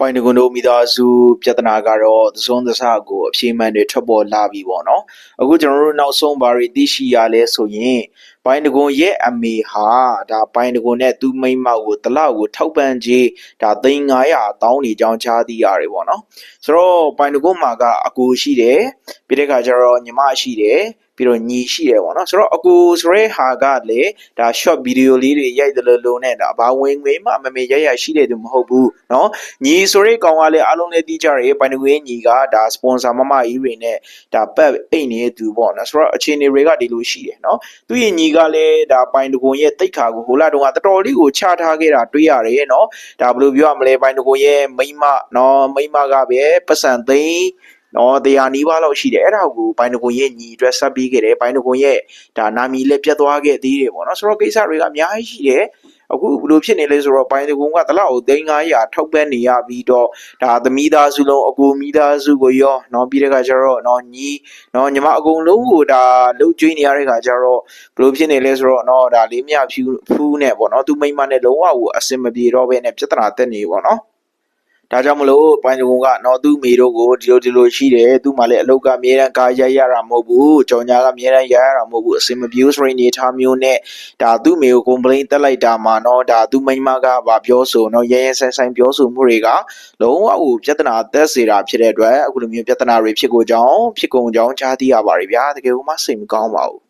ပိုင်တကွန်တို့မိသားစုပြဿနာကတော့သစွန်းသစကိုအပြေမှန်တွေထွက်ပေါ်လာပြီပေါ့နော်အခုကျွန်တော်တို့နောက်ဆုံးဘာတွေသိရှိရလဲဆိုရင်ပိုင်တကွန်ရဲ့အမေဟာဒါပိုင်တကွန်နဲ့သူ့မိန်းမကိုတလောက်ကိုထောက်ပံ့ကြီးဒါသိန်း900တောင်းနေကြောင်းကြားသိရတယ်ပေါ့နော်ဆိုတော့ပိုင်တကွန်မှာကအကူရှိတယ်ပြီးတဲ့အခါကျတော့ညီမရှိတယ်ပြီးတော့ညီရှိတယ်ပေါ့နော်ဆိုတော့အကူဆိုရဲဟာကလေဒါ short video လေးတွေရိုက်တယ်လို့လုံးနဲ့ဒါဘာဝင်ငွေမှမမေရရရှိတယ်သူမဟုတ်ဘူးเนาะညီဆိုရဲကောင်ကလည်းအားလုံးလည်းသိကြတယ်ပိုင်တကွေးညီကဒါ sponsor မမကြီးတွေနဲ့ဒါပတ်အိတ်နေတဲ့သူပေါ့နော်ဆိုတော့အခြေအနေတွေကဒီလိုရှိတယ်เนาะသူရဲ့ညီက လည်းဒါပိုင်တကွန်ရဲ့တိတ်ခါကိုဟိုလာတုန်းကတော်တော်လေးကိုချထားခဲ့တာတွေ့ရတယ်နော်ဒါဘယ်လိုပြောရမလဲပိုင်တကွန်ရဲ့မိမနော်မိမကပဲပတ်စံသိန်း နော်တရားနီးပါးလောက်ရှိတယ်အဲ့ဒါကိုဘိုင်နကွန်ရဲ့ညီအတွက်ဆက်ပြီးခဲ့တယ်ဘိုင်နကွန်ရဲ့ဒါနာမီလည်းပြတ်သွားခဲ့သေးတယ်ပေါ့နော်ဆိုတော့ကိစ္စတွေကအများကြီးရှိတယ်အခုဘလို့ဖြစ်နေလဲဆိုတော့ဘိုင်နကွန်ကတလောက်သိန်း900ထောက်ပံ့နေရပြီးတော့ဒါသမီးသားစုလုံးအကူမိသားစုကိုရောနော်ပြီးတဲ့ခါကျတော့နော်ညီနော်ညီမအကုန်လုံးကိုဒါလှုပ်ကြွေးနေရတဲ့ခါကျတော့ဘလို့ဖြစ်နေလဲဆိုတော့နော်ဒါလေးမြဖြူဖူးနဲ့ပေါ့နော်သူမိမ့်မနဲ့လုံးဝကိုအစင်မပြေတော့ဘဲနဲ့ပြဿနာတက်နေပေါ့နော် ဒါကြောင့်မလို့ပိုင်တကုံကတော့သူ့မိတို့ကိုဒီလိုဒီလိုရှိတယ်သူ့မှာလည်းအလုပ်ကအမြဲတမ်းကားရိုက်ရတာမဟုတ်ဘူးကြောင်ညာကအမြဲတမ်းရိုက်ရတာမဟုတ်ဘူးအစင်မပြေဆိုရင်နေထားမျိုးနဲ့ဒါသူ့မိကို complain တက်လိုက်တာမှာတော့ဒါသူ့မိန်းမကဗာပြောဆိုတော့ရဲရဲဆိုင်ဆိုင်ပြောဆိုမှုတွေကလုံးဝဟိုပြဿနာတက်စေတာဖြစ်တဲ့အတွက်အခုလိုမျိုးပြဿနာတွေဖြစ်ကိုကြောင်းဖြစ်ကုန်ကြောင်းကြားသိရပါတယ်ဗျာတကယ်လို့မှစိတ်မကောင်းပါဘူး